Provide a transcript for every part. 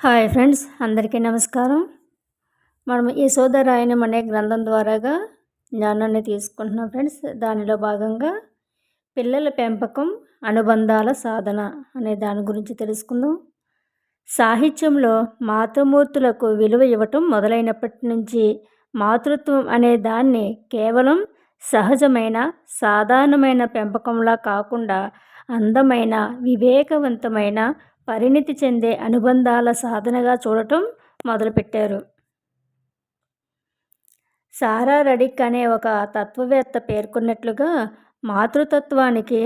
Hi friends అందరికీ నమస్కారం. మనం ఈ అనే గ్రంథం ద్వారాగా జ్ఞానాన్ని తీసుకుంటున్నాం ఫ్రెండ్స్. దానిలో భాగంగా పిల్లల పెంపకం అనుబంధాల సాధన అనే దాని గురించి తెలుసుకుందాం. సాహిత్యంలో మాతృమూర్తులకు విలువ ఇవ్వటం మొదలైనప్పటి నుంచి మాతృత్వం అనే దాన్ని కేవలం సహజమైన సాధారణమైన పెంపకంలా కాకుండా అందమైన వివేకవంతమైన పరిణితి చెందే అనుబంధాల సాధనగా చూడటం మొదలుపెట్టారు. సారా రడిక్ అనే ఒక తత్వవేత్త పేర్కొన్నట్లుగా మాతృతత్వానికి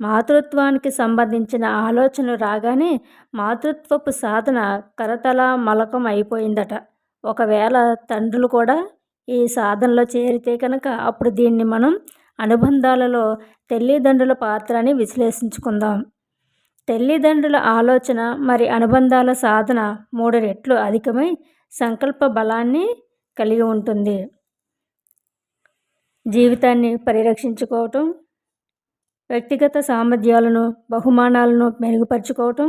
మాతృత్వానికి సంబంధించిన ఆలోచనలు రాగానే మాతృత్వపు సాధన కరతల మలకం అయిపోయిందట. ఒకవేళ తండ్రులు కూడా ఈ సాధనలో చేరితే కనుక అప్పుడు దీన్ని మనం అనుబంధాలలో తల్లిదండ్రుల పాత్ర అని విశ్లేషించుకుందాం. తల్లిదండ్రుల ఆలోచన మరి అనుబంధాల సాధన మూడు రెట్లు అధికమై సంకల్ప బలాన్ని కలిగి ఉంటుంది. జీవితాన్ని పరిరక్షించుకోవటం వ్యక్తిగత సామర్థ్యాలను బహుమానాలను మెరుగుపరుచుకోవటం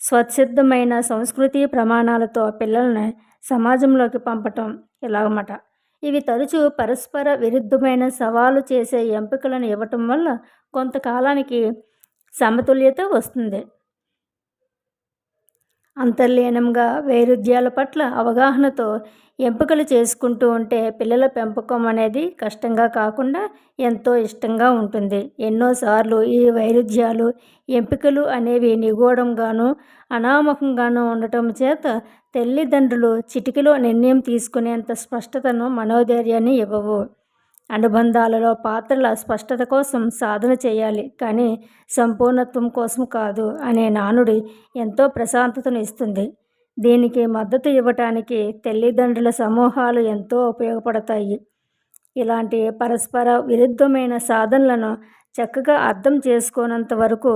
స్వచ్ఛిద్దమైన సంస్కృతి ప్రమాణాలతో పిల్లల్ని సమాజంలోకి పంపటం ఇలాగమాట. ఇవి తరచూ పరస్పర విరుద్ధమైన సవాలు చేసే ఎంపికలను ఇవ్వటం వల్ల కొంతకాలానికి సమతుల్యత వస్తుంది. అంతర్లీనంగా వైరుధ్యాల పట్ల అవగాహనతో ఎంపికలు చేసుకుంటూ ఉంటే పిల్లల పెంపకం అనేది కష్టంగా కాకుండా ఎంతో ఇష్టంగా ఉంటుంది. ఎన్నోసార్లు ఈ వైరుధ్యాలు ఎంపికలు అనేవి నిగూఢంగాను అనామకంగాను ఉండటం చేత తల్లిదండ్రులు చిటికలో నిర్ణయం తీసుకునేంత స్పష్టతను మనోధైర్యాన్ని ఇవ్వవు. అనుబంధాలలో పాత్రల స్పష్టత కోసం సాధన చేయాలి. కానీ సంపూర్ణత్వం కోసం కాదు అనే నానుడి ఎంతో ప్రశాంతతను ఇస్తుంది. దీనికి మద్దతు ఇవ్వటానికి తల్లిదండ్రుల సమూహాలు ఎంతో ఉపయోగపడతాయి. ఇలాంటి పరస్పర విరుద్ధమైన సాధనలను చక్కగా అర్థం చేసుకోనంత వరకు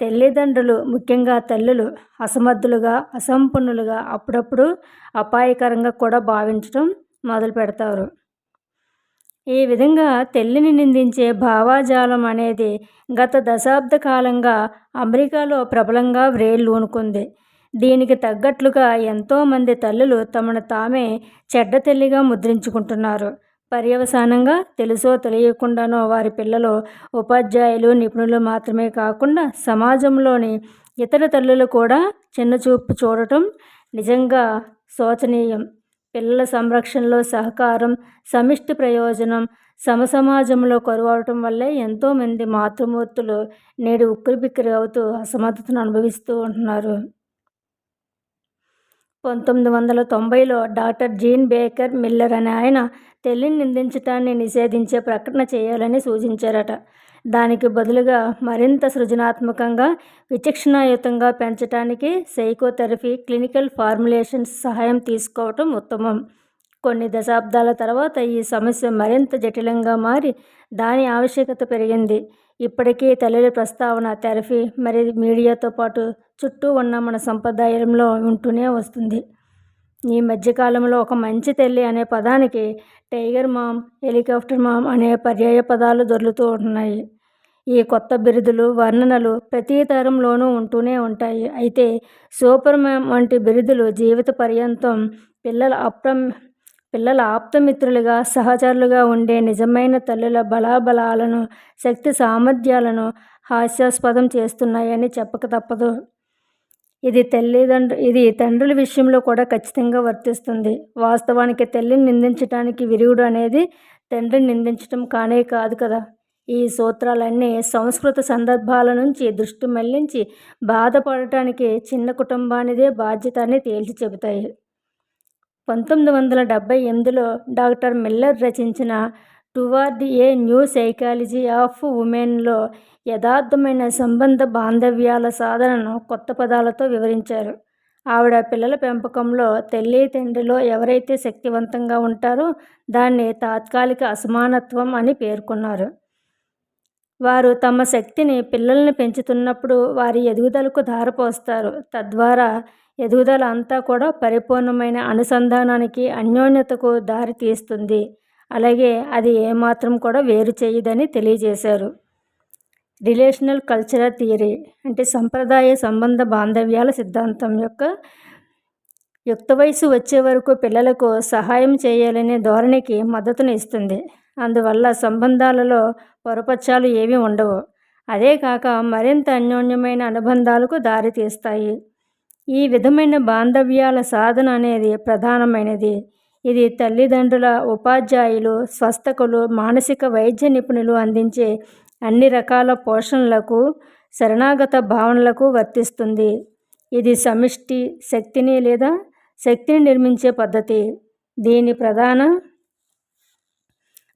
తల్లిదండ్రులు ముఖ్యంగా తల్లులు అసమర్థులుగా అసంపన్నులుగా అప్పుడప్పుడు అపాయకరంగా కూడా భావించడం మొదలు పెడతారు ఈ విధంగా తెల్లిని నిందించే భావాజాలం అనేది గత దశాబ్ద కాలంగా అమెరికాలో ప్రబలంగా వ్రేళ్ళూనుకుంది దీనికి తగ్గట్లుగా ఎంతోమంది తల్లులు తమను తామే చెడ్డ తల్లిగా ముద్రించుకుంటున్నారు. పర్యవసానంగా తెలుసో తెలియకుండానో వారి పిల్లలు ఉపాధ్యాయులు నిపుణులు మాత్రమే కాకుండా సమాజంలోని ఇతర తల్లులు కూడా చిన్నచూపు చూడటం నిజంగా శోచనీయం. పిల్లల సంరక్షణలో సహకారం సమిష్టి ప్రయోజనం సమసమాజంలో కొరవడటం వల్లే ఎంతోమంది మాతృమూర్తులు నేడు ఉక్కిరిబిక్కిరి అవుతూ అసమర్థతను అనుభవిస్తూ ఉంటున్నారు. పంతొమ్మిది వందల తొంభైలో డాక్టర్ జీన్ బేకర్ మిల్లర్ అనే ఆయన తల్లిని నిందించటాన్ని నిషేధించే ప్రకటన చేయాలని సూచించారట. దానికి బదులుగా మరింత సృజనాత్మకంగా విచక్షణాయుతంగా పెంచడానికి సైకోథెరపీ క్లినికల్ ఫార్ములేషన్స్ సహాయం తీసుకోవటం ఉత్తమం. కొన్ని దశాబ్దాల తర్వాత ఈ సమస్య మరింత జటిలంగా మారి దాని ఆవశ్యకత పెరిగింది. ఇప్పటికీ తల్లుల ప్రస్తావన థెరపీ మరి మీడియాతో పాటు చుట్టూ ఉన్న మన సంప్రదాయంలో ఉంటూనే వస్తుంది. ఈ మధ్యకాలంలో ఒక మంచి తల్లి అనే పదానికి టైగర్ మామ్ హెలికాప్టర్ మామ్ అనే పర్యాయ పదాలు దొరుకుతూ ఉంటున్నాయి. ఈ కొత్త బిరుదులు వర్ణనలు ప్రతి తరంలోనూ ఉంటూనే ఉంటాయి. అయితే సూపర్ మ్యామ్ వంటి బిరుదులు జీవిత పర్యంతం పిల్లల అప్రం పిల్లల ఆప్తమిత్రులుగా సహచరులుగా ఉండే నిజమైన తల్లుల బలాబలాలను శక్తి సామర్థ్యాలను హాస్యాస్పదం చేస్తున్నాయని చెప్పక తప్పదు. ఇది తల్లిదండ్రు ఇది తండ్రుల విషయంలో కూడా ఖచ్చితంగా వర్తిస్తుంది. వాస్తవానికి తల్లిని నిందించడానికి విరుగుడు అనేది తండ్రిని నిందించడం కానే కాదు కదా. ఈ సూత్రాలన్నీ సంస్కృత సందర్భాల నుంచి దృష్టి మళ్ళించి బాధపడటానికి చిన్న కుటుంబానిదే బాధ్యత అని తేల్చి చెబుతాయి. పంతొమ్మిది వందల డెబ్భై ఎనిమిదిలో డాక్టర్ మిల్లర్ రచించిన toward a new psychology of ఉమెన్లో యథార్థమైన సంబంధ బాంధవ్యాల సాధనను కొత్త పదాలతో వివరించారు. ఆవిడ పిల్లల పెంపకంలో తల్లి తండ్రిలో ఎవరైతే శక్తివంతంగా ఉంటారో దాన్ని తాత్కాలిక అసమానత్వం అని పేర్కొన్నారు. వారు తమ శక్తిని పిల్లల్ని పెంచుతున్నప్పుడు వారి ఎదుగుదలకు దారిపోస్తారు తద్వారా ఎదుగుదల అంతా కూడా పరిపూర్ణమైన అనుసంధానానికి అన్యోన్యతకు దారి తీస్తుంది అలాగే అది ఏమాత్రం కూడా వేరు చేయదని తెలియజేశారు. రిలేషనల్ కల్చరల్ థియరీ అంటే సంప్రదాయ సంబంధ బాంధవ్యాల సిద్ధాంతం యొక్క యుక్త వయసు వచ్చే వరకు పిల్లలకు సహాయం చేయాలనే ధోరణికి మద్దతును ఇస్తుంది. అందువల్ల సంబంధాలలో పొరపచ్చాలు ఏవి ఉండవు. అదే కాక మరింత అన్యోన్యమైన అనుబంధాలకు దారితీస్తాయి ఈ విధమైన బాంధవ్యాల సాధన అనేది ప్రధానమైనది. ఇది తల్లిదండ్రుల ఉపాధ్యాయులు స్వస్థకులు మానసిక వైద్య నిపుణులు అందించే అన్ని రకాల పోషణలకు శరణాగత భావనలకు వర్తిస్తుంది. ఇది సమిష్టి శక్తిని లేదా శక్తిని నిర్మించే పద్ధతి. దీని ప్రధాన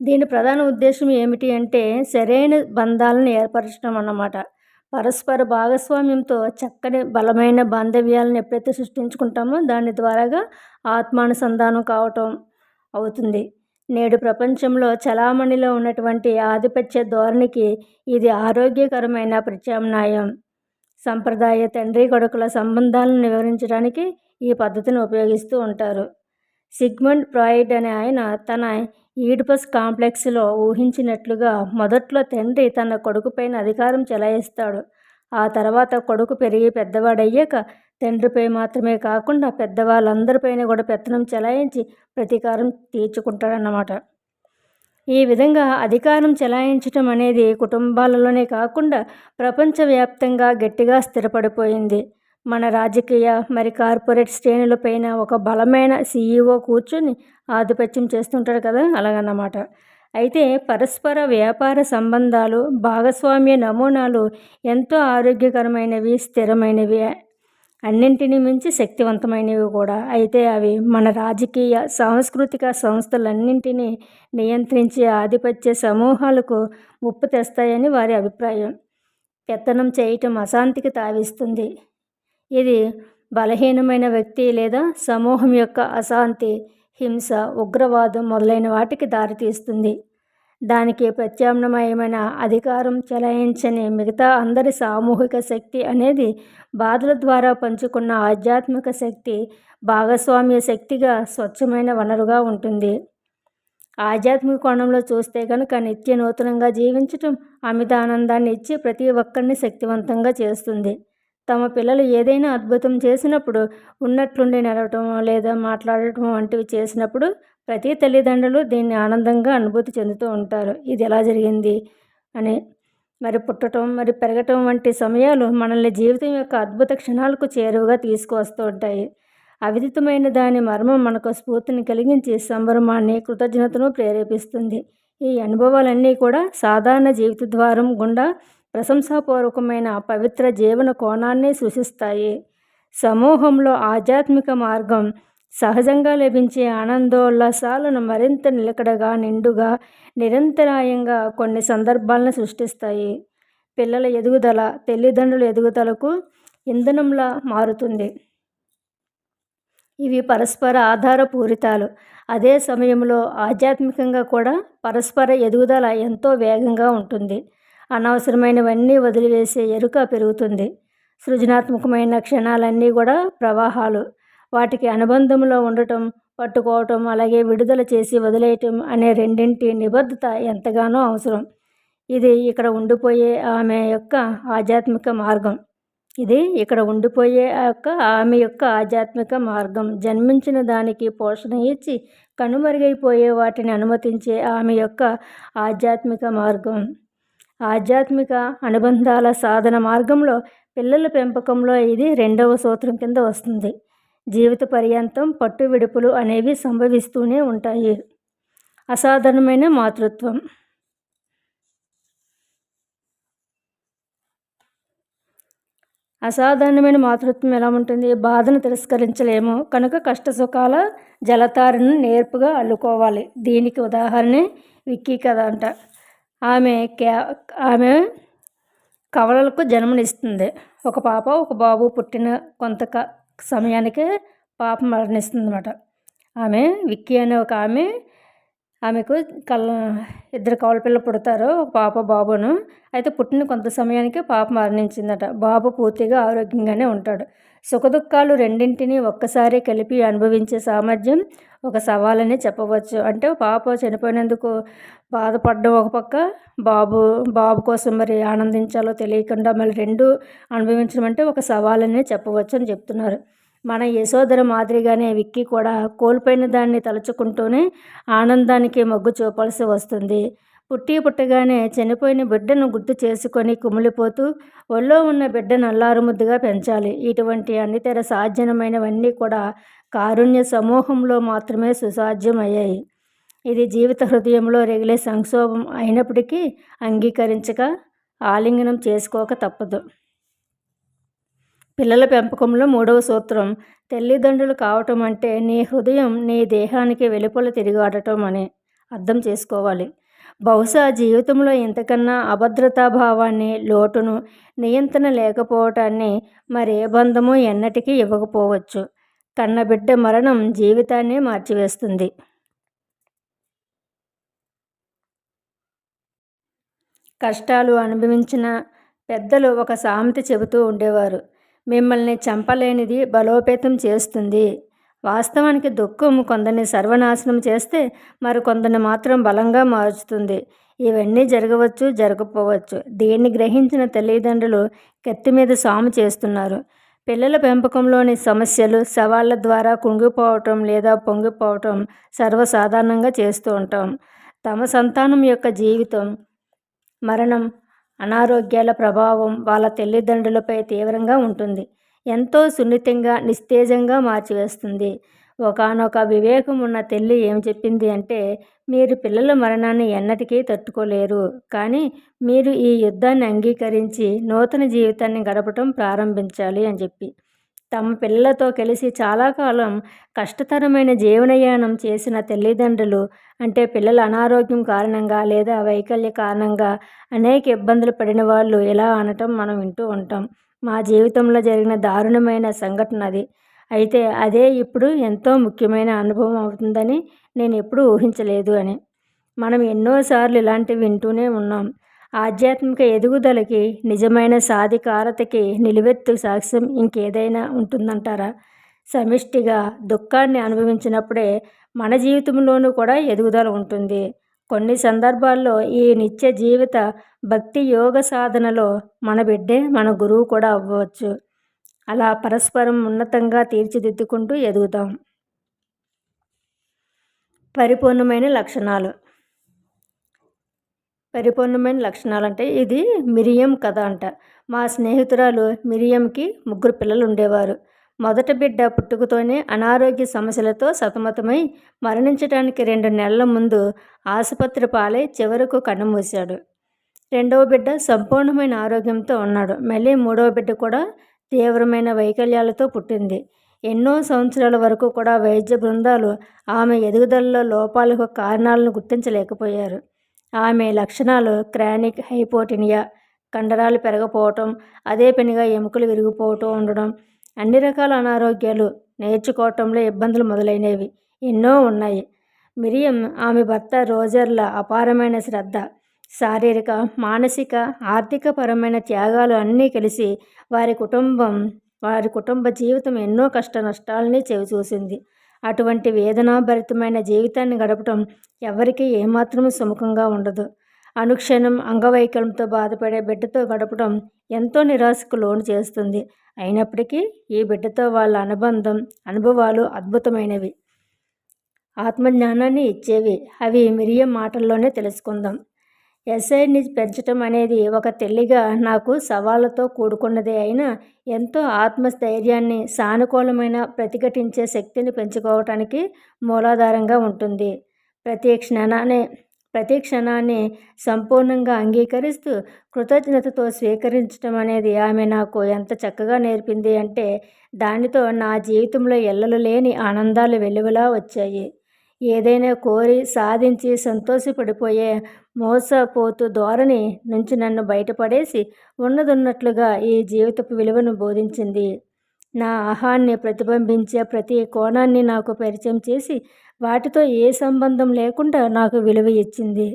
దీని ప్రధాన ఉద్దేశం ఏమిటి అంటే సరైన బంధాలను ఏర్పరచడం అన్నమాట. పరస్పర భాగస్వామ్యంతో చక్కని బలమైన బాంధవ్యాలను ఎప్పుడైతే సృష్టించుకుంటామో దాని ద్వారాగా ఆత్మానుసంధానం కావటం అవుతుంది. నేడు ప్రపంచంలో చలామణిలో ఉన్నటువంటి ఆధిపత్య ధోరణికి ఇది ఆరోగ్యకరమైన ప్రత్యామ్నాయం. సంప్రదాయ తండ్రి కొడుకుల సంబంధాలను వివరించడానికి ఈ పద్ధతిని ఉపయోగిస్తూ ఉంటారు. సిగ్మండ్ ప్రాయిడ్ అనే ఆయన తన ఈడిపస్ కాంప్లెక్స్లో ఊహించినట్లుగా మొదట్లో తండ్రి తన కొడుకుపైన అధికారం చెలాయిస్తాడు. ఆ తర్వాత కొడుకు పెరిగి పెద్దవాడయ్యాక తండ్రిపై మాత్రమే కాకుండా పెద్దవాళ్ళందరిపైన కూడా పెత్తనం చెలాయించి ప్రతీకారం తీర్చుకుంటాడన్నమాట. ఈ విధంగా అధికారం చెలాయించటం అనేది కుటుంబాలలోనే కాకుండా ప్రపంచవ్యాప్తంగా గట్టిగా స్థిరపడిపోయింది. మన రాజకీయ మరి కార్పొరేట్ శ్రేణులపైన ఒక బలమైన సీఈఓ కూర్చొని ఆధిపత్యం చేస్తుంటాడు కదా అలాగన్నమాట. అయితే పరస్పర వ్యాపార సంబంధాలు భాగస్వామ్య నమూనాలు ఎంతో ఆరోగ్యకరమైనవి స్థిరమైనవి అన్నింటినీ మించి శక్తివంతమైనవి కూడా. అయితే అవి మన రాజకీయ సాంస్కృతిక సంస్థలన్నింటినీ నియంత్రించే ఆధిపత్య సమూహాలకు ముప్పు తెస్తాయని వారి అభిప్రాయం. పెత్తనం చేయటం అశాంతికి తావిస్తుంది. ఇది బలహీనమైన వ్యక్తి లేదా సమూహం యొక్క అశాంతి హింస ఉగ్రవాదం మొదలైన వాటికి దారితీస్తుంది. దానికి ప్రత్యామ్నాయమైన అధికారం చెలాయించని మిగతా అందరి సామూహిక శక్తి అనేది బాధల ద్వారా పంచుకున్న ఆధ్యాత్మిక శక్తి భాగస్వామ్య శక్తిగా స్వచ్ఛమైన వనరుగా ఉంటుంది. ఆధ్యాత్మిక కోణంలో చూస్తే కనుక నిత్య నూతనంగా జీవించటం అమితానందాన్ని ఇచ్చి ప్రతి ఒక్కరిని శక్తివంతంగా చేస్తుంది. తమ పిల్లలు ఏదైనా అద్భుతం చేసినప్పుడు ఉన్నట్లుండి నడవటం లేదా మాట్లాడటం వంటివి చేసినప్పుడు ప్రతి తల్లిదండ్రులు దీన్ని ఆనందంగా అనుభూతి చెందుతూ ఉంటారు. ఇది ఎలా జరిగింది? అని. మరి పుట్టడం మరి పెరగటం వంటి సమయాలు మనల్ని జీవితం యొక్క అద్భుత క్షణాలకు చేరువగా తీసుకువస్తూ ఉంటాయి. అవిదితమైన దాని మర్మం మనకు స్ఫూర్తిని కలిగించి సంభ్రమాన్ని కృతజ్ఞతను ప్రేరేపిస్తుంది. ఈ అనుభవాలన్నీ కూడా సాధారణ జీవిత ద్వారం గుండా ప్రశంసాపూర్వకమైన పవిత్ర జీవన కోణాన్ని సూచిస్తాయి సమూహంలో ఆధ్యాత్మిక మార్గం సహజంగా లభించే ఆనందోల్లాసాలను మరింత నిలకడగా నిండుగా నిరంతరాయంగా కొన్ని సందర్భాలను సృష్టిస్తాయి. పిల్లల ఎదుగుదల తల్లిదండ్రుల ఎదుగుదలకు ఇంధనంలా మారుతుంది. ఇవి పరస్పర ఆధారపూరితాలు. అదే సమయంలో ఆధ్యాత్మికంగా కూడా పరస్పర ఎదుగుదల ఎంతో వేగంగా ఉంటుంది. అనవసరమైనవన్నీ వదిలివేసే ఎరుక పెరుగుతుంది. సృజనాత్మకమైన క్షణాలన్నీ కూడా ప్రవాహాలు. వాటికి అనుబంధంలో ఉండటం పట్టుకోవటం అలాగే విడుదల చేసి వదిలేయటం అనే రెండింటి నిబద్ధత ఎంతగానో అవసరం. ఇది ఇక్కడ ఉండిపోయే ఆమె యొక్క ఆధ్యాత్మిక మార్గం. ఇది ఇక్కడ ఉండిపోయే యొక్క ఆమె యొక్క ఆధ్యాత్మిక మార్గం. జన్మించిన దానికి పోషణ ఇచ్చి కనుమరుగైపోయే వాటిని అనుమతించే ఆమె యొక్క ఆధ్యాత్మిక మార్గం. ఆధ్యాత్మిక అనుబంధాల సాధన మార్గంలో పిల్లల పెంపకంలో ఇది రెండవ సూత్రం కింద వస్తుంది. జీవిత పర్యంతం పట్టు విడుపులు అనేవి సంభవిస్తూనే ఉంటాయి. అసాధారణమైన మాతృత్వం. అసాధారణమైన మాతృత్వం ఎలా ఉంటుంది? బాధను తిరస్కరించలేము. కనుక కష్ట సుఖాల జలతారను నేర్పుగా అల్లుకోవాలి. దీనికి ఉదాహరణ విక్కీ కథ అంట. ఆమె కే ఆమె కవలలకు జన్మనిస్తుంది. ఒక పాప ఒక బాబు పుట్టిన కొంత సమయానికే పాప మరణిస్తుంది అనమాట ఆమె విక్కీ అనే ఒక ఆమె ఆమెకు కళ్ళ ఇద్దరు కవల పిల్లలు పుడతారు ఒక పాప బాబును. అయితే పుట్టిన కొంత సమయానికి పాప మరణించిందట. బాబు పూర్తిగా ఆరోగ్యంగానే ఉంటాడు. సుఖదుఖాలు రెండింటినీ ఒక్కసారి కలిపి అనుభవించే సామర్థ్యం ఒక సవాలని చెప్పవచ్చు. అంటే పాప చనిపోయినందుకు బాధపడ్డం ఒక పక్క. బాబు బాబు కోసం మరి ఆనందించాలో తెలియకుండా మళ్ళీ రెండు అనుభవించడం అంటే ఒక సవాలనే చెప్పవచ్చు అని చెప్తున్నారు. మన యశోదర మాదిరిగానే విక్కీ కూడా కోల్పోయిన దాన్ని తలుచుకుంటూనే ఆనందానికి మొగ్గు చూపాల్సి వస్తుంది. పుట్టి పుట్టగానే చనిపోయిన బిడ్డను గుర్తు చేసుకొని కుమిలిపోతూ ఒళ్ళో ఉన్న బిడ్డను అల్లారుముద్దుగా పెంచాలి. ఇటువంటి అన్నితర సాధ్యమైనవన్నీ కూడా కారుణ్య సమూహంలో మాత్రమే సుసాధ్యమయ్యాయి. ఇది జీవిత హృదయంలో రెగిలే సంక్షోభం అయినప్పటికీ అంగీకరించక ఆలింగనం చేసుకోక తప్పదు. పిల్లల పెంపకంలో మూడవ సూత్రం తల్లిదండ్రులు కావటం అంటే నీ హృదయం నీ దేహానికి వెలుపల తిరిగాడటం అని అర్థం చేసుకోవాలి. బహుశా జీవితంలో ఇంతకన్నా అభద్రతాభావాన్ని లోటును నియంత్రణ లేకపోవటాన్ని మరే బంధము ఎన్నటికీ ఇవ్వకపోవచ్చు. కన్నబిడ్డ మరణం జీవితాన్ని మార్చివేస్తుంది. కష్టాలు అనుభవించిన పెద్దలు ఒక సామెత చెబుతూ ఉండేవారు. మిమ్మల్ని చంపలేనిది బలోపేతం చేస్తుంది. వాస్తవానికి దుఃఖం కొందరిని సర్వనాశనం చేస్తే మరి కొందరిని మాత్రం బలంగా మార్చుతుంది. ఇవన్నీ జరగవచ్చు జరగకపోవచ్చు. దీన్ని గ్రహించిన తల్లిదండ్రులు కత్తి మీద సాము చేస్తున్నారు. పిల్లల పెంపకంలోని సమస్యలు సవాళ్ళ ద్వారా కుంగిపోవటం లేదా పొంగిపోవటం సర్వసాధారణంగా చేస్తూ ఉంటాం. తమ సంతానం యొక్క జీవితం మరణం అనారోగ్యాల ప్రభావం వాళ్ళ తల్లిదండ్రులపై తీవ్రంగా ఉంటుంది. ఎంతో సున్నితంగా నిస్తేజంగా మార్చివేస్తుంది. ఒకనొక వివేకం ఉన్న తల్లి ఏం చెప్పింది అంటే మీరు పిల్లల మరణాన్ని ఎన్నటికీ తట్టుకోలేరు కానీ మీరు ఈ యుద్ధాన్ని అంగీకరించి నూతన జీవితాన్ని గడపటం ప్రారంభించాలి అని చెప్పి. తమ పిల్లలతో కలిసి చాలా కాలం కష్టతరమైన జీవనయానం చేసిన తల్లిదండ్రులు అంటే పిల్లల అనారోగ్యం కారణంగా లేదా వైకల్య కారణంగా అనేక ఇబ్బందులు పడిన వాళ్ళు ఇలా అనటం మనం వింటూ ఉంటాం. మా జీవితంలో జరిగిన దారుణమైన సంఘటన అది. అయితే అదే ఇప్పుడు ఎంతో ముఖ్యమైన అనుభవం అవుతుందని నేను ఎప్పుడూ ఊహించలేదు అని. మనం ఎన్నోసార్లు ఇలాంటివి వింటూనే ఉన్నాం. ఆధ్యాత్మిక ఎదుగుదలకి నిజమైన సాధికారతకి నిలువెత్తు సాక్ష్యం ఇంకేదైనా ఉంటుందంటారా? సమిష్టిగా దుఃఖాన్ని అనుభవించినప్పుడే మన జీవితంలోనూ కూడా ఎదుగుదల ఉంటుంది. కొన్ని సందర్భాల్లో ఈ నిత్య జీవిత భక్తి యోగ సాధనలో మన బిడ్డే మన గురువు కూడా అవ్వవచ్చు అలా పరస్పరం ఉన్నతంగా తీర్చిదిద్దుకుంటూ ఎదుగుతాం పరిపూర్ణమైన లక్షణాలు. పరిపూర్ణమైన లక్షణాలు అంటే ఇది మిరియం కథ అంట. మా స్నేహితురాలు మిరియంకి ముగ్గురు పిల్లలు ఉండేవారు మొదట బిడ్డ పుట్టుకతోనే అనారోగ్య సమస్యలతో సతమతమై మరణించడానికి రెండు నెలల ముందు ఆసుపత్రి పాలై చివరకు కన్నుమూశాడు. రెండవ బిడ్డ సంపూర్ణమైన ఆరోగ్యంతో ఉన్నాడు. మళ్ళీ మూడవ బిడ్డ కూడా తీవ్రమైన వైకల్యాలతో పుట్టింది. ఎన్నో సంవత్సరాల వరకు కూడా వైద్య బృందాలు ఆమె ఎదుగుదలలో లోపాలకు కారణాలను గుర్తించలేకపోయారు. ఆమె లక్షణాలు క్రానిక్ హైపోటినియా కండరాలు పెరగపోవటం అదే పనిగా ఎముకలు విరిగిపోవటం ఉండడం అన్ని రకాల అనారోగ్యాలు నేర్చుకోవటంలో ఇబ్బందులు మొదలైనవి ఎన్నో ఉన్నాయి. మిరియం ఆమె భర్త రోజర్ల అపారమైన శ్రద్ధ శారీరక మానసిక ఆర్థికపరమైన త్యాగాలు అన్నీ కలిసి వారి కుటుంబం వారి కుటుంబ జీవితం ఎన్నో కష్ట నష్టాలని చవిచూసింది అటువంటి వేదనాభరితమైన జీవితాన్ని గడపటం ఎవరికీ ఏమాత్రం సుముఖంగా ఉండదు. అనుక్షణం అంగవైకల్యంతో బాధపడే బిడ్డతో గడపడం ఎంతో నిరాశకు లోను చేస్తుంది. అయినప్పటికీ ఈ బిడ్డతో వాళ్ళ అనుబంధం అనుభవాలు అద్భుతమైనవి. ఆత్మజ్ఞానాన్ని ఇచ్చేవి. అవి మిరియం మాటల్లోనే తెలుసుకుందాం. ఎస్ఐని పెంచటం అనేది ఒక తెల్లిగా నాకు సవాళ్ళతో కూడుకున్నదే అయినా ఎంతో ఆత్మస్థైర్యాన్ని సానుకూలమైన ప్రతిఘటించే శక్తిని పెంచుకోవటానికి మూలాధారంగా ఉంటుంది. ప్రతి క్షణాన్ని ప్రతి క్షణాన్ని సంపూర్ణంగా అంగీకరిస్తూ కృతజ్ఞతతో స్వీకరించడం అనేది ఆమె నాకు ఎంత చక్కగా నేర్పింది అంటే దానితో నా జీవితంలో ఎల్లలు లేని ఆనందాలు వెలువలా వచ్చాయి. ఏదైనా కోరి సాధించి సంతోషపడిపోయే మోసపోతూ ధోరణి నుంచి నన్ను బయటపడేసి ఉన్నదున్నట్లుగా ఈ జీవితపు విలువను బోధించింది. నా ఆహాన్ని ప్రతిబింబించే ప్రతి కోణాన్ని నాకు పరిచయం చేసి వాటితో ఏ సంబంధం లేకుండా నాకు విలువ ఇచ్చింది.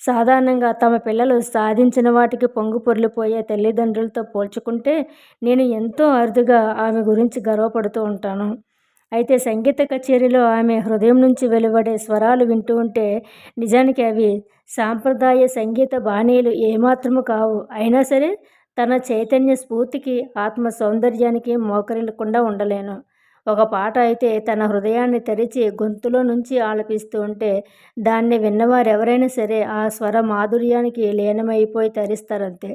సాధారణంగా తమ పిల్లలు సాధించిన వాటికి పొంగు పొర్లిపోయే తల్లిదండ్రులతో పోల్చుకుంటే నేను ఎంతో అరుదుగా ఆమె గురించి గర్వపడుతూ ఉంటాను. అయితే సంగీత కచేరీలో ఆమె హృదయం నుంచి వెలువడే స్వరాలు వింటూ ఉంటే నిజానికి అవి సాంప్రదాయ సంగీత బాణీలు ఏమాత్రము కావు. అయినా సరే తన చైతన్య స్ఫూర్తికి ఆత్మ సౌందర్యానికి మోకరిల్లకుండా ఉండలేను. ఒక పాట అయితే తన హృదయాన్ని తెరిచి గొంతులో నుంచి ఆలపిస్తూ ఉంటే దాన్ని విన్నవారు ఎవరైనా సరే ఆ స్వర మాధుర్యానికి లీనమైపోయి తరిస్తారంతే.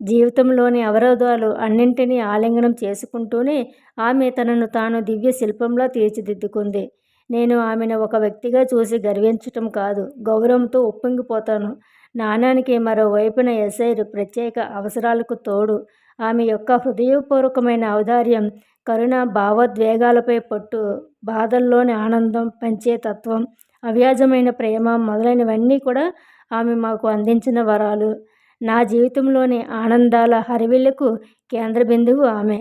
జీవితంలోని అవరోధాలు అన్నింటినీ ఆలింగనం చేసుకుంటూనే ఆమె తనను తాను దివ్య శిల్పంలో తీర్చిదిద్దుకుంది. నేను ఆమెను ఒక వ్యక్తిగా చూసి గర్వించటం కాదు గౌరవంతో ఉప్పొంగిపోతాను. నాణానికి మరోవైపున ఎస్ఐరు ప్రత్యేక అవసరాలకు తోడు. ఆమె యొక్క హృదయపూర్వకమైన ఔదార్యం కరుణ భావోద్వేగాలపై పట్టు బాధల్లోని ఆనందం పంచే తత్వం అవ్యాజమైన ప్రేమ మొదలైనవన్నీ కూడా ఆమె మాకు అందించిన వరాలు. నా జీవితంలోని ఆనందాల హరివిల్లకు కేంద్ర బిందువు ఆమె.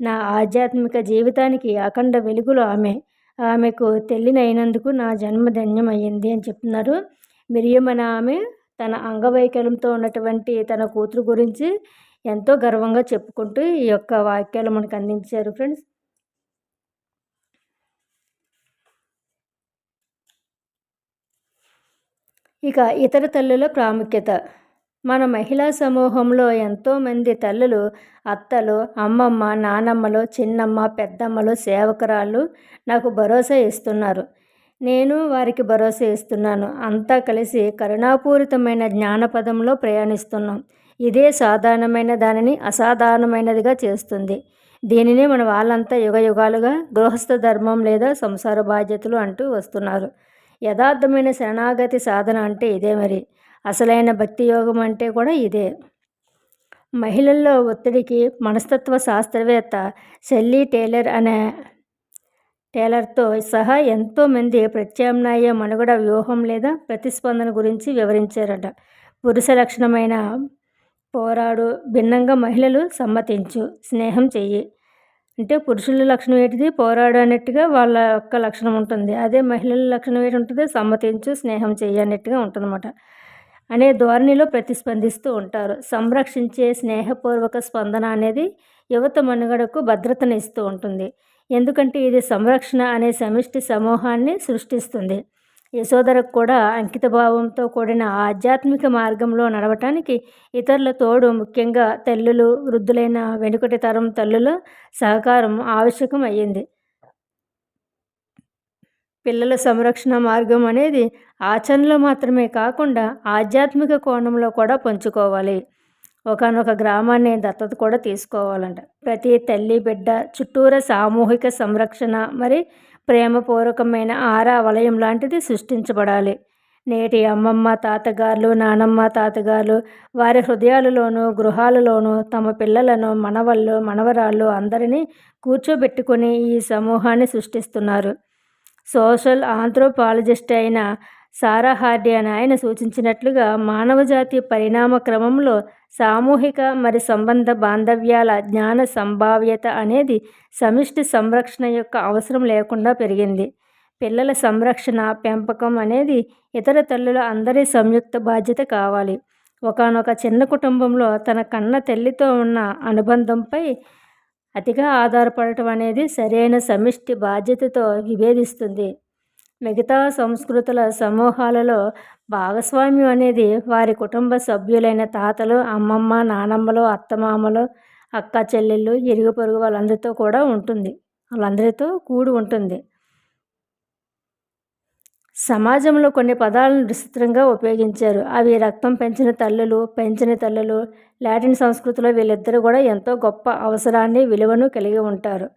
నా ఆధ్యాత్మిక జీవితానికి అఖండ వెలుగులు ఆమె. ఆమెకు తెల్లినైనందుకు నా జన్మ ధన్యమయ్యింది అని చెప్తున్నారు. మిరియమన ఆమె తన అంగవైకల్యంతో ఉన్నటువంటి తన కూతురు గురించి ఎంతో గర్వంగా చెప్పుకుంటూ ఈ యొక్క వాక్యాలు మనకు అందించారు ఫ్రెండ్స్. ఇక ఇతర తల్లుల ప్రాముఖ్యత. మన మహిళా సమూహంలో ఎంతోమంది తల్లులు అత్తలు అమ్మమ్మ నానమ్మలు చిన్నమ్మ పెద్దమ్మలు సేవకురాళ్ళు నాకు భరోసా ఇస్తున్నారు. నేను వారికి భరోసా ఇస్తున్నాను. అంతా కలిసి కరుణాపూరితమైన జ్ఞానపదంలో ప్రయాణిస్తున్నాం. ఇదే సాధారణమైన దానిని అసాధారణమైనదిగా చేస్తుంది. దీనినే మన వాళ్ళంతా యుగ యుగాలుగా గృహస్థ ధర్మం లేదా సంసార బాధ్యతలు అంటూ వస్తున్నారు. యథార్థమైన శరణాగతి సాధన అంటే ఇదే మరి. అసలైన భక్తి యోగం అంటే కూడా ఇదే. మహిళల్లో ఒత్తిడికి మనస్తత్వ శాస్త్రవేత్త షెల్లీ టేలర్ అనే టేలర్తో సహా ఎంతోమంది ప్రత్యామ్నాయ మనుగడ వ్యూహం లేదా ప్రతిస్పందన గురించి వివరించారట. పురుష లక్షణమైన పోరాడు భిన్నంగా మహిళలు సమ్మతించు స్నేహం చెయ్యి. అంటే పురుషుల లక్షణం ఏంటిది? పోరాడు అన్నట్టుగా వాళ్ళ యొక్క లక్షణం ఉంటుంది. అదే మహిళల లక్షణం ఏంటి ఉంటుంది సమ్మతించు స్నేహం చెయ్యి అన్నట్టుగా ఉంటుందన్నమాట. అనే ధోరణిలో ప్రతిస్పందిస్తూ ఉంటారు. సంరక్షించే స్నేహపూర్వక స్పందన అనేది యువత మనుగడకు భద్రతను ఇస్తూ ఉంటుంది. ఎందుకంటే ఇది సంరక్షణ అనే సమిష్టి సమూహాన్ని సృష్టిస్తుంది. యశోదరకు కూడా అంకితభావంతో కూడిన ఆధ్యాత్మిక మార్గంలో నడవటానికి ఇతరుల తోడు ముఖ్యంగా తల్లులు వృద్ధులైన వెనుకటి తరం తల్లుల సహకారం ఆవశ్యకం అయ్యింది పిల్లల సంరక్షణ మార్గం అనేది ఆచరణలో మాత్రమే కాకుండా ఆధ్యాత్మిక కోణంలో కూడా పంచుకోవాలి. ఒకనొక గ్రామాన్ని దత్తత కూడా తీసుకోవాలంట. ప్రతి తల్లి బిడ్డ చుట్టూరా సామూహిక సంరక్షణ మరి ప్రేమపూర్వకమైన ఆరా వలయం లాంటిది సృష్టించబడాలి. నేటి అమ్మమ్మ తాతగారులు నానమ్మ తాతగారులు వారి హృదయాలలోనూ గృహాలలోనూ తమ పిల్లలను మనవళ్ళు మనవరాళ్ళు అందరినీ కూర్చోబెట్టుకుని ఈ సమూహాన్ని సృష్టిస్తున్నారు. సోషల్ ఆంథ్రోపాలజిస్ట్ అయిన సారా హార్డీ అని ఆయన సూచించినట్లుగా మానవజాతి పరిణామ క్రమంలో సామూహిక మరి సంబంధ బాంధవ్యాల జ్ఞాన సంభావ్యత అనేది సమిష్టి సంరక్షణ యొక్క అవసరం లేకుండా పెరిగింది. పిల్లల సంరక్షణ పెంపకం అనేది ఇతర తల్లుల అందరి సంయుక్త బాధ్యత కావాలి. ఒకనొక చిన్న కుటుంబంలో తన కన్న తల్లితో ఉన్న అనుబంధంపై అతిగా ఆధారపడటం అనేది సరైన సమిష్టి బాధ్యతతో విభేదిస్తుంది. మిగతా సంస్కృతుల సమూహాలలో భాగస్వామ్యం అనేది వారి కుటుంబ సభ్యులైన తాతలు అమ్మమ్మ నానమ్మలు అత్తమామలు అక్క చెల్లెళ్ళు ఇరుగు పొరుగు వాళ్ళందరితో కూడా ఉంటుంది. వాళ్ళందరితో కూడి ఉంటుంది. సమాజంలో కొన్ని పదాలను విస్తృతంగా ఉపయోగించారు. అవి రక్తం పెంచిన తల్లులు పెంచిన తల్లులు లాటిన్ సంస్కృతిలో వీళ్ళిద్దరూ కూడా ఎంతో గొప్ప అవసరాన్ని విలువను కలిగి ఉంటారు.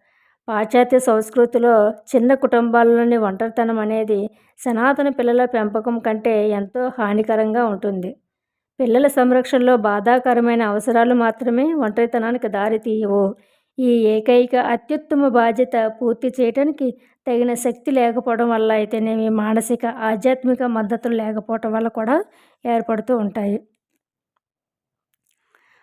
పాశ్చాత్య సంస్కృతిలో చిన్న కుటుంబాలలోని ఒంటరితనం అనేది సనాతన పిల్లల పెంపకం కంటే ఎంతో హానికరంగా ఉంటుంది. పిల్లల సంరక్షణలో బాధాకరమైన అవసరాలు మాత్రమే ఒంటరితనానికి దారి తీయవు ఈ ఏకైక అత్యుత్తమ బాధ్యత పూర్తి చేయడానికి తగిన శక్తి లేకపోవడం వల్ల అయితేనేమి మానసిక ఆధ్యాత్మిక మద్దతులు లేకపోవటం వల్ల కూడా ఏర్పడుతూ ఉంటాయి.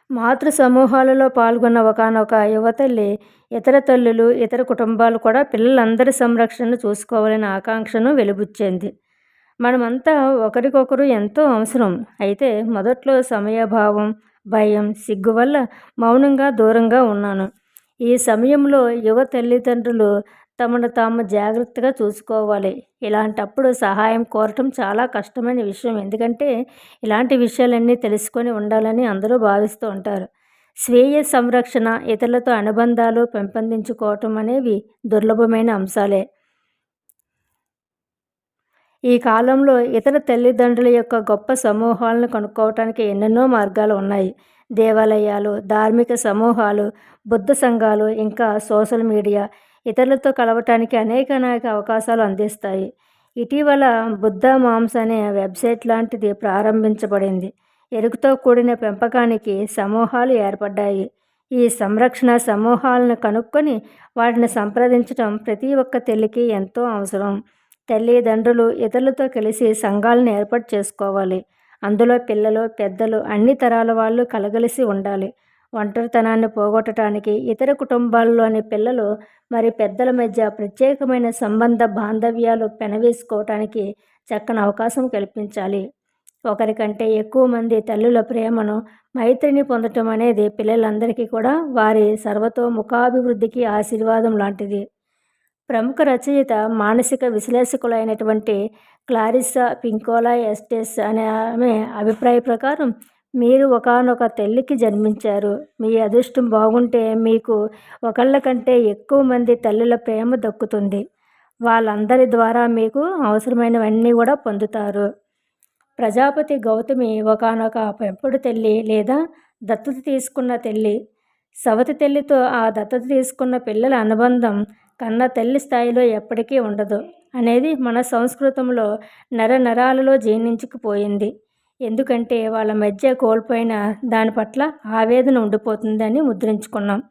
మాతృ సమూహాలలో పాల్గొన్న ఒకనొక యువతల్లి ఇతర తల్లులు ఇతర కుటుంబాలు కూడా పిల్లలందరి సంరక్షణను చూసుకోవాలనే ఆకాంక్షను వెలుబుచ్చింది. మనమంతా ఒకరికొకరు ఎంతో అవసరం. అయితే మొదట్లో సమయభావం భయం సిగ్గు వల్ల మౌనంగా దూరంగా ఉన్నాను. ఈ సమయంలో యువ తల్లిదండ్రులు తమను తాము జాగ్రత్తగా చూసుకోవాలి. ఇలాంటప్పుడు సహాయం కోరటం చాలా కష్టమైన విషయం. ఎందుకంటే ఇలాంటి విషయాలన్నీ తెలుసుకొని ఉండాలని అందరూ భావిస్తూ ఉంటారు. స్వీయ సంరక్షణ ఇతరులతో అనుబంధాలు పెంపొందించుకోవటం అనేవి దుర్లభమైన అంశాలే. ఈ కాలంలో ఇతర తల్లిదండ్రుల యొక్క గొప్ప సమూహాలను కనుక్కోవటానికి ఎన్నెన్నో మార్గాలు ఉన్నాయి. దేవాలయాలు ధార్మిక సమూహాలు బుద్ధ సంఘాలు ఇంకా సోషల్ మీడియా ఇతరులతో కలవటానికి అనేక అనేక అవకాశాలు అందిస్తాయి. ఇటీవల బుద్ధ మామ్స్ అనే వెబ్సైట్ లాంటిది ప్రారంభించబడింది. ఎరుకుతో కూడిన పెంపకానికి సమూహాలు ఏర్పడ్డాయి. ఈ సంరక్షణ సమూహాలను కనుక్కొని వాటిని సంప్రదించడం ప్రతి ఒక్క తల్లికి ఎంతో అవసరం. తల్లిదండ్రులు ఇతరులతో కలిసి సంఘాలను ఏర్పాటు చేసుకోవాలి. అందులో పిల్లలు పెద్దలు అన్ని తరాల వాళ్ళు కలగలిసి ఉండాలి. ఒంటరితనాన్ని పోగొట్టడానికి ఇతర కుటుంబాల్లోని పిల్లలు మరి పెద్దల మధ్య ప్రత్యేకమైన సంబంధ బాంధవ్యాలు పెనవేసుకోవటానికి చక్కని అవకాశం కల్పించాలి. ఒకరికంటే ఎక్కువ మంది తల్లుల ప్రేమను మైత్రిని పొందటం అనేది పిల్లలందరికీ కూడా వారి సర్వతోముఖాభివృద్ధికి ఆశీర్వాదం లాంటిది. ప్రముఖ రచయిత మానసిక విశ్లేషకులైనటువంటి క్లారిసా పింకోలా ఎస్టెస్ అనే ఆమె అభిప్రాయ ప్రకారం మీరు ఒకనొక తల్లికి జన్మించారు. మీ అదృష్టం బాగుంటే మీకు ఒకళ్ళ కంటే ఎక్కువ మంది తల్లుల ప్రేమ దక్కుతుంది. వాళ్ళందరి ద్వారా మీకు అవసరమైనవన్నీ కూడా పొందుతారు. ప్రజాపతి గౌతమి ఒకనొక పెంపుడు తల్లి లేదా దత్తత తీసుకున్న తల్లి. సవతి తల్లితో ఆ దత్తత తీసుకున్న పిల్లల అనుబంధం కన్న తల్లి స్థాయిలో ఎప్పటికీ ఉండదు అనేది మన సంస్కృతంలో నర నరాలలో జీర్ణించుకుపోయింది. ఎందుకంటే వాళ్ళ మధ్య కోల్పోయిన దాని పట్ల ఆవేదన ఉండిపోతుందని ముద్రించుకున్నాం.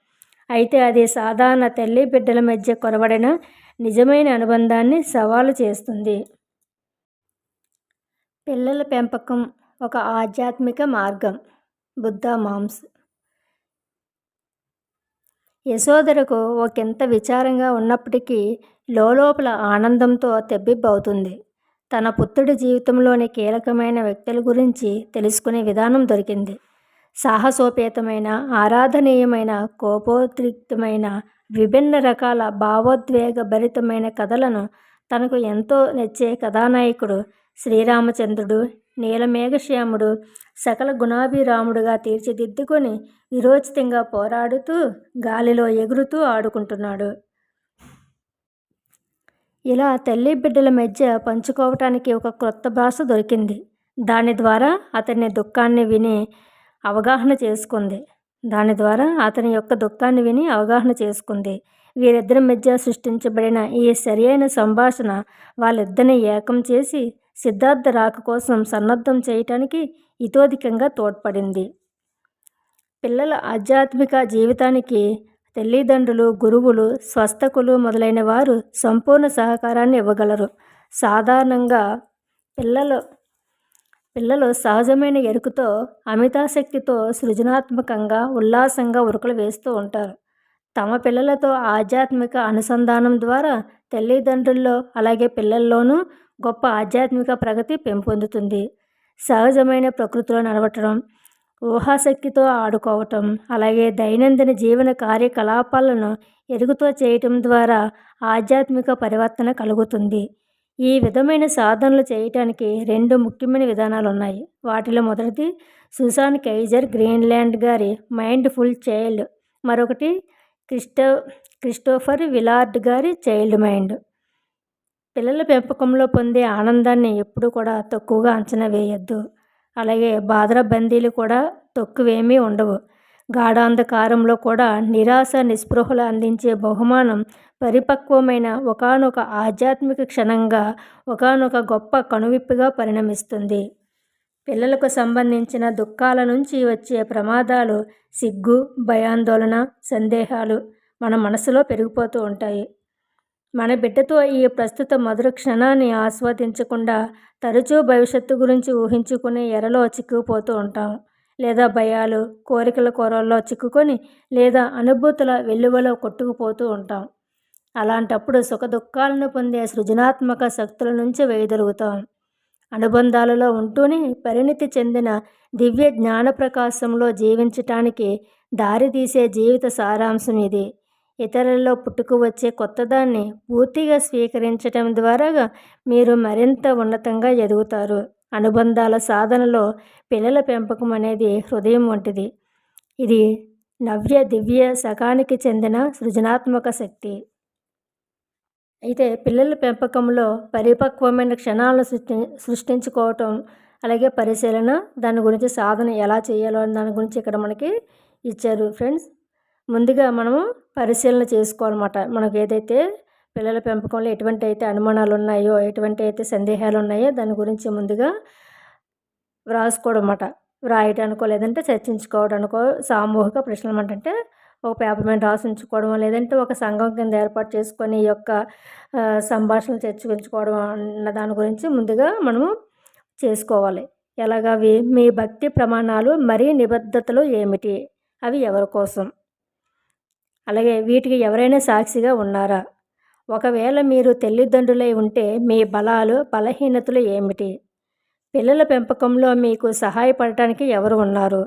అయితే అది సాధారణ తల్లి బిడ్డల మధ్య కొరవడిన నిజమైన అనుబంధాన్ని సవాలు చేస్తుంది. పిల్లల పెంపకం ఒక ఆధ్యాత్మిక మార్గం. బుద్ధ మామ్స్ యశోదరకు ఒకంత విచారంగా ఉన్నప్పటికీ లోపల ఆనందంతో తెబ్బిబ్బవుతుంది. తన పుత్రుడి జీవితంలోని కీలకమైన వ్యక్తుల గురించి తెలుసుకునే విధానం దొరికింది. సాహసోపేతమైన ఆరాధనీయమైన కోపోద్రిక్తమైన విభిన్న రకాల భావోద్వేగ భరితమైన కథలను తనకు ఎంతో నచ్చే కథానాయకుడు శ్రీరామచంద్రుడు నీలమేఘశ్యాముడు సకల గుణాభిరాముడుగా తీర్చిదిద్దుకొని విరోచితంగా పోరాడుతూ గాలిలో ఎగురుతూ ఆడుకుంటున్నాడు. ఇలా తల్లి బిడ్డల మధ్య పంచుకోవటానికి ఒక క్రొత్త భాష దొరికింది. దాని ద్వారా అతని దుఃఖాన్ని విని అవగాహన చేసుకుంది. దాని ద్వారా అతని యొక్క దుఃఖాన్ని విని అవగాహన చేసుకుంది. వీరిద్దరి మధ్య సృష్టించబడిన ఈ సరియైన సంభాషణ వాళ్ళిద్దరిని ఏకం చేసి సిద్ధార్థ రాక కోసం సన్నద్ధం చేయటానికి ఇతోధికంగా తోడ్పడింది. పిల్లల ఆధ్యాత్మిక జీవితానికి తల్లిదండ్రులు గురువులు స్వస్థకులు మొదలైన వారు సంపూర్ణ సహకారాన్ని ఇవ్వగలరు. సాధారణంగా పిల్లలు పిల్లలు సహజమైన ఎరుకుతో అమితాశక్తితో సృజనాత్మకంగా ఉల్లాసంగా ఉరుకులు వేస్తూ ఉంటారు. తమ పిల్లలతో ఆధ్యాత్మిక అనుసంధానం ద్వారా తల్లిదండ్రుల్లో అలాగే పిల్లల్లోనూ గొప్ప ఆధ్యాత్మిక ప్రగతి పెంపొందుతుంది. సహజమైన ప్రకృతిలో నడవటం ఊహాశక్తితో ఆడుకోవటం అలాగే దైనందిన జీవన కార్యకలాపాలను ఎరుగుతో చేయటం ద్వారా ఆధ్యాత్మిక పరివర్తన కలుగుతుంది. ఈ విధమైన సాధనలు చేయటానికి రెండు ముఖ్యమైన విధానాలు ఉన్నాయి వాటిలో మొదటిది సుసాన్ కైజర్ గ్రీన్లాండ్ గారి మైండ్ ఫుల్ చైల్డ్. మరొకటి క్రిస్టో క్రిస్టోఫర్ విలార్డ్ గారి చైల్డ్ మైండ్. పిల్లల పెంపకంలో పొందే ఆనందాన్ని ఎప్పుడూ కూడా తక్కువగా అంచనా వేయొద్దు. అలాగే బాదర బందీలు కూడా తక్కువేమీ ఉండవు. గాఢాంధకారంలో కూడా నిరాశ నిస్పృహలు అందించే బహుమానం పరిపక్వమైన ఒకనొక ఆధ్యాత్మిక క్షణంగా ఒకనొక గొప్ప కనువిప్పుగా పరిణమిస్తుంది. పిల్లలకు సంబంధించిన దుఃఖాల నుంచి వచ్చే ప్రమాదాలు సిగ్గు భయాందోళన సందేహాలు మన మనసులో పెరిగిపోతూ ఉంటాయి. మన బిడ్డతో ఈ ప్రస్తుత మధుర క్షణాన్ని ఆస్వాదించకుండా తరచూ భవిష్యత్తు గురించి ఊహించుకునే ఎరలో చిక్కుకుపోతూ ఉంటాం. లేదా భయాలు కోరికల కోరల్లో చిక్కుకొని లేదా అనుభూతుల వెల్లువలో కొట్టుకుపోతూ ఉంటాం. అలాంటప్పుడు సుఖ దుఃఖాలను పొందే సృజనాత్మక శక్తుల నుంచి వేయదొలుగుతాం అనుబంధాలలో ఉంటూనే పరిణితి చెందిన దివ్య జ్ఞాన ప్రకాశంలో జీవించటానికి దారితీసే జీవిత సారాంశం ఇది. ఇతరులలో పుట్టుకు వచ్చే కొత్తదాన్ని పూర్తిగా స్వీకరించటం ద్వారాగా మీరు మరింత ఉన్నతంగా ఎదుగుతారు. అనుబంధాల సాధనలో పిల్లల పెంపకం అనేది హృదయం వంటిది. ఇది నవ్య దివ్య సకానికి చెందిన సృజనాత్మక శక్తి. అయితే పిల్లల పెంపకంలో పరిపక్వమైన క్షణాలను సృష్టి సృష్టించుకోవటం అలాగే పరిశీలన దాని గురించి సాధన ఎలా చేయాలో దాని గురించి ఇక్కడ మనకి ఇచ్చారు ఫ్రెండ్స్. ముందుగా మనము పరిశీలన చేసుకోవాలన్నమాట. మనకు ఏదైతే పిల్లల పెంపకంలో ఎటువంటి అయితే అనుమానాలు ఉన్నాయో ఎటువంటి అయితే సందేహాలు ఉన్నాయో దాని గురించి ముందుగా వ్రాసుకోవడం అన్నమాట వ్రాయటానికో లేదంటే చర్చించుకోవడానికో సామూహిక ప్రశ్నలు అంటే ఒక పేపర్ మీద రాసించుకోవడం లేదంటే ఒక సంఘం కింద ఏర్పాటు చేసుకొని ఈ యొక్క సంభాషణలు చర్చించుకోవడం అన్న దాని గురించి ముందుగా మనము చేసుకోవాలి. ఎలాగవి మీ భక్తి ప్రమాణాలు మరీ నిబద్ధతలు ఏమిటి? అవి ఎవరి కోసం? అలాగే వీటికి ఎవరైనా సాక్షిగా ఉన్నారా? ఒకవేళ మీరు తల్లిదండ్రులై ఉంటే మీ బలాలు బలహీనతలు ఏమిటి? పిల్లల పెంపకంలో మీకు సహాయపడటానికి ఎవరు ఉన్నారు?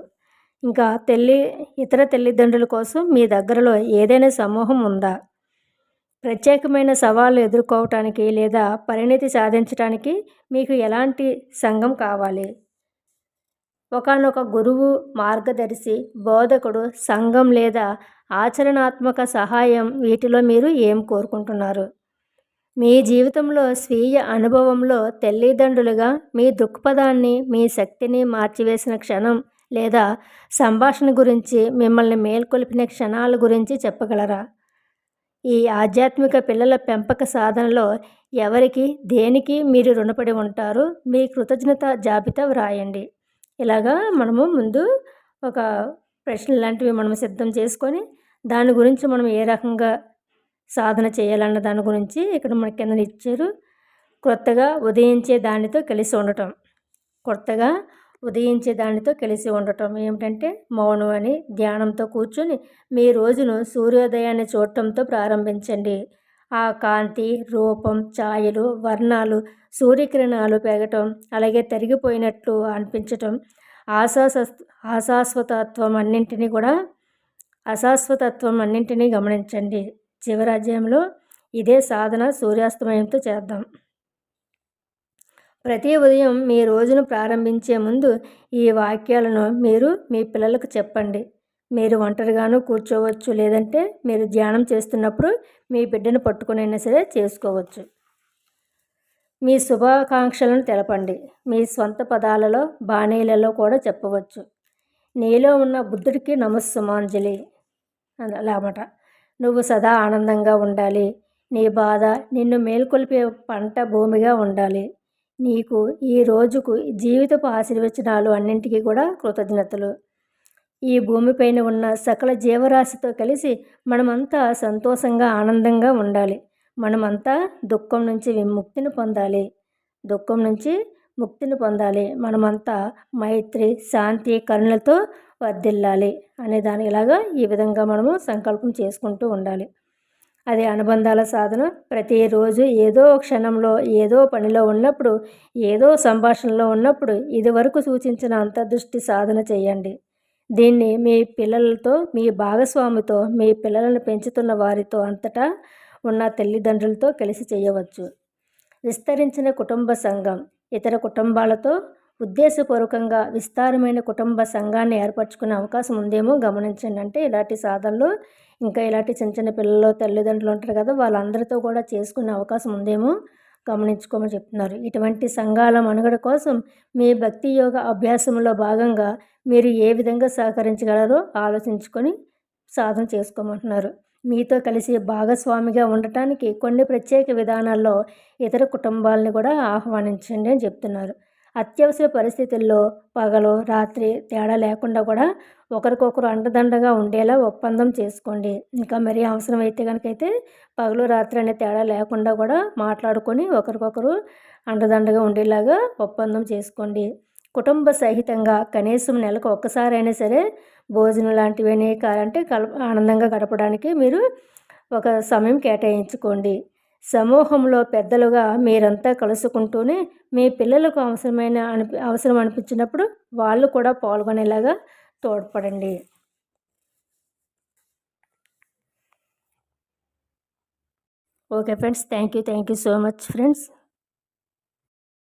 ఇంకా తల్లి ఇతర తల్లిదండ్రుల కోసం మీ దగ్గరలో ఏదైనా సమూహం ఉందా? ప్రత్యేకమైన సవాళ్ళు ఎదుర్కోవటానికి లేదా పరిణితి సాధించడానికి మీకు ఎలాంటి సంఘం కావాలి? ఒకనొక గురువు మార్గదర్శి బోధకుడు సంఘం లేదా ఆచరణాత్మక సహాయం వీటిలో మీరు ఏం కోరుకుంటున్నారు? మీ జీవితంలో స్వీయ అనుభవంలో తల్లిదండ్రులుగా మీ దృక్పథాన్ని మీ శక్తిని మార్చివేసిన క్షణం లేదా సంభాషణ గురించి మిమ్మల్ని మేల్కొల్పిన క్షణాల గురించి చెప్పగలరా? ఈ ఆధ్యాత్మిక పిల్లల పెంపక సాధనలో ఎవరికి దేనికి మీరు రుణపడి ఉంటారు మీ కృతజ్ఞత జాబితా వ్రాయండి. ఇలాగా మనము ముందు ఒక ప్రశ్నలు లాంటివి మనం సిద్ధం చేసుకొని దాని గురించి మనం ఏ రకంగా సాధన చేయాలన్న దాని గురించి ఇక్కడ మనకి కింద ఇచ్చారు. కొత్తగా ఉదయించే దానితో కలిసి ఉండటం. కొత్తగా ఉదయించే దానితో కలిసి ఉండటం. ఏమిటంటే మౌనం అని ధ్యానంతో కూర్చొని మీ రోజును సూర్యోదయాన్ని చూడటంతో ప్రారంభించండి. ఆ కాంతి రూపం ఛాయలు వర్ణాలు సూర్యకిరణాలు పెరగటం అలాగే తరిగిపోయినట్లు అనిపించటం ఆశాశ ఆశాశ్వతత్వం అన్నింటినీ కూడా అశాశ్వతత్వం అన్నింటినీ గమనించండి. చివరాజ్యంలో ఇదే సాధన సూర్యాస్తమయంతో చేద్దాం. ప్రతి ఉదయం మీ రోజును ప్రారంభించే ముందు ఈ వాక్యాలను మీరు మీ పిల్లలకు చెప్పండి. మీరు ఒంటరిగాను కూర్చోవచ్చు లేదంటే మీరు ధ్యానం చేస్తున్నప్పుడు మీ బిడ్డను పట్టుకునైనా సరే చేసుకోవచ్చు. మీ శుభాకాంక్షలను తెలపండి. మీ సొంత పదాలలో బాణీలలో కూడా చెప్పవచ్చు. నీలో ఉన్న బుద్ధుడికి నమస్సుమాంజలి. అలామాట నువ్వు సదా ఆనందంగా ఉండాలి. నీ బాధ నిన్ను మేల్కొల్పే పంట భూమిగా ఉండాలి. నీకు ఈ రోజుకు జీవితపు ఆశీర్వచనాలు అన్నింటికీ కూడా కృతజ్ఞతలు. ఈ భూమిపైన ఉన్న సకల జీవరాశితో కలిసి మనమంతా సంతోషంగా ఆనందంగా ఉండాలి. మనమంతా దుఃఖం నుంచి విముక్తిని పొందాలి. దుఃఖం నుంచి ముక్తిని పొందాలి. మనమంతా మైత్రి శాంతి కరుణలతో వర్ధిల్లాలి అనే దాని ఇలాగా ఈ విధంగా మనము సంకల్పం చేసుకుంటూ ఉండాలి. అదే అనుబంధాల సాధన. ప్రతిరోజు ఏదో క్షణంలో ఏదో పనిలో ఉన్నప్పుడు ఏదో సంభాషణలో ఉన్నప్పుడు ఇదివరకు సూచించిన అంతర్దృష్టి సాధన చేయండి. దీన్ని మీ పిల్లలతో మీ భాగస్వామితో మీ పిల్లలను పెంచుతున్న వారితో అంతటా ఉన్న తల్లిదండ్రులతో కలిసి చేయవచ్చు. విస్తరించిన కుటుంబ సంఘం. ఇతర కుటుంబాలతో ఉద్దేశపూర్వకంగా విస్తారమైన కుటుంబ సంఘాన్ని ఏర్పరచుకునే అవకాశం ఉందేమో గమనించండి. అంటే ఇలాంటి సాధనలు ఇంకా ఇలాంటి చిన్న చిన్న పిల్లలు తల్లిదండ్రులు ఉంటారు కదా వాళ్ళందరితో కూడా చేసుకునే అవకాశం ఉందేమో గమనించుకోమని చెప్తున్నారు. ఇటువంటి సంఘాల మనుగడ కోసం మీ భక్తి యోగ అభ్యాసంలో భాగంగా మీరు ఏ విధంగా సహకరించగలరో ఆలోచించుకొని సాధన చేసుకోమంటున్నారు. మీతో కలిసి భాగస్వామిగా ఉండటానికి కొన్ని ప్రత్యేక విధానాల్లో ఇతర కుటుంబాలను కూడా ఆహ్వానించండి అని చెప్తున్నారు. అత్యవసర పరిస్థితుల్లో పగలు రాత్రి తేడా లేకుండా కూడా ఒకరికొకరు అండదండగా ఉండేలా ఒప్పందం చేసుకోండి. ఇంకా మరీ అవసరమైతే కనుకైతే పగలు రాత్రి అనే తేడా లేకుండా కూడా మాట్లాడుకొని ఒకరికొకరు అండదండగా ఉండేలాగా ఒప్పందం చేసుకోండి. కుటుంబ సహితంగా కనీసం నెలకు ఒక్కసారైనా సరే భోజనం లాంటివి కావాలంటే కల ఆనందంగా గడపడానికి మీరు ఒక సమయం కేటాయించుకోండి. సమూహంలో పెద్దలుగా మీరంతా కలుసుకుంటూనే మీ పిల్లలకు అవసరమైన అనిపి అవసరం అనిపించినప్పుడు వాళ్ళు కూడా పాల్గొనేలాగా తోడ్పడండి. Okay friends thank you thank you so much friends.